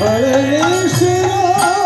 Aleyhisselam.